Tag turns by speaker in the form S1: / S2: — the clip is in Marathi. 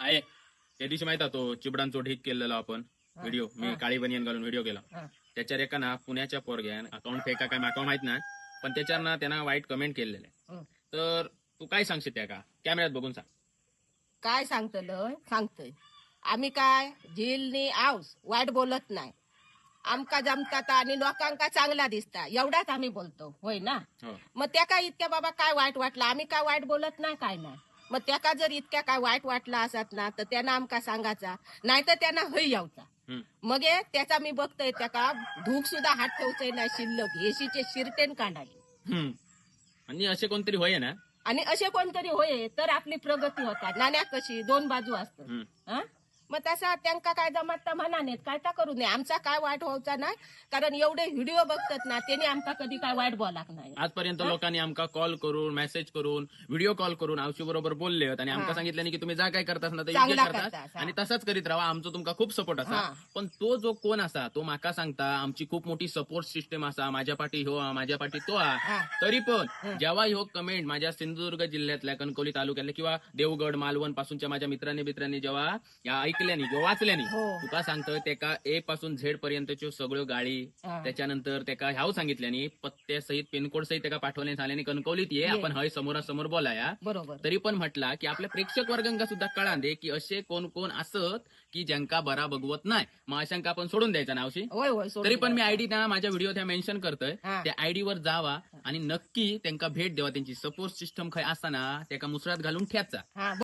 S1: आहे. त्या दिवशी माहीत आहे तो चिबडांचो ढीक केलेला आपण व्हिडिओ मी काळी बनियन घालून व्हिडिओ केला. त्याच्यावर एका ना पुण्याच्या पोरग्यान अकाउंट फेका काय माका माहीत नाही. पण त्याच्यावर ना त्यांना वाईट कमेंट केलेले. तर तू काय सांगशील त्या का? कॅमेऱ्यात बघून सांग.
S2: काय सांगतलं सांगतोय. आम्ही काय? झीलनी आऊस. वाईट बोलत नाही. आमका जमतात आणि लोकांका चांगला दिसता. एवढाच आम्ही बोलतो. होय ना?
S1: हो.
S2: मग त्या काय इतक्या बाबा काय वाईट वाटलं? आम्ही काय वाईट बोलत नाही काय नाही. मग त्याका जर इतक्या काय वाईट वाटला असत ना तर त्यांना आमका सांगायचा. नाही तर त्यांना हय यावचा. मग त्याचा मी बघतोय त्याका धूक सुद्धा हात ठेवतोय ना शिल्लक. एसीचे शिरटेन काढाले.
S1: आणि असे कोणतरी होय ना?
S2: आणि असे कोणतरी होय तर आपली प्रगती होतात. नाण्या कशी दोन बाजू असतात? मग तसा त्यांका काय जमत तर म्हणा नाहीत काय तर करू नये. आमचा काय वाईट व्हायचा नाही. कारण एवढे व्हिडिओ बघतात ना त्यांनी आमका कधी काय वाईट बोलाक नाही.
S1: आजपर्यंत लोकांनी आमका कॉल करून मेसेज करून व्हिडिओ कॉल करून आवशी बरोबर बोलले आणि आमका
S2: हा.
S1: सांगितलं की तुम्ही जा काय करतास ना तर योग्य
S2: चांगला
S1: करतास
S2: करतास, हा.
S1: आणि तसाच करीत राहा. आमचं तुमका खूप सपोर्ट असा.
S2: हा.
S1: पण तो जो कोण असा तो माका सांगता आमची खूप मोठी सपोर्ट सिस्टम असा. माझ्या पाठी हो हा, माझ्या पाठी तो हा.
S2: हा.
S1: तरी पण जेव्हा ह्यो कमेंट माझ्या सिंधुदुर्ग जिल्ह्यातल्या कणकवली तालुक्यातल्या किंवा देवगड मालवण पासूनच्या माझ्या मित्रांनी मित्रांनी जेव्हा या ऐकल्यानी किंवा वाचल्यानी
S2: हो.
S1: तुका सांगतोय त्याका ए पासून झेड पर्यंतच्यो सगळ्यो गाडी
S2: हा.
S1: त्याच्यानंतर त्याका ह्याव सांगितल्यानी पत्त्यासहित पिनकोड सहित त्याका पाठवले झाल्याने कणकवलीत ये
S2: ये.
S1: आपण हय समोरासमोर बोलाया
S2: बरोबर
S1: तरी पण म्हटला की आपल्या प्रेक्षक वर्गांका सुद्धा कळा दे की असे कोण कोण असत की ज्यांका बरा बघवत नाही मग अशांका आपण सोडून द्यायचा नावशी
S2: होय होय सोडून
S1: तरी पण मी
S2: द्या.
S1: आयडी त्या माझ्या व्हिडिओ त्या मेन्शन करतोय
S2: हा.
S1: त्या आयडी वर जावा आणि नक्की त्यांना भेट द्यावा त्यांची सपोर्ट सिस्टम काय असताना त्याका मुसळात घालून ठेचा
S2: हा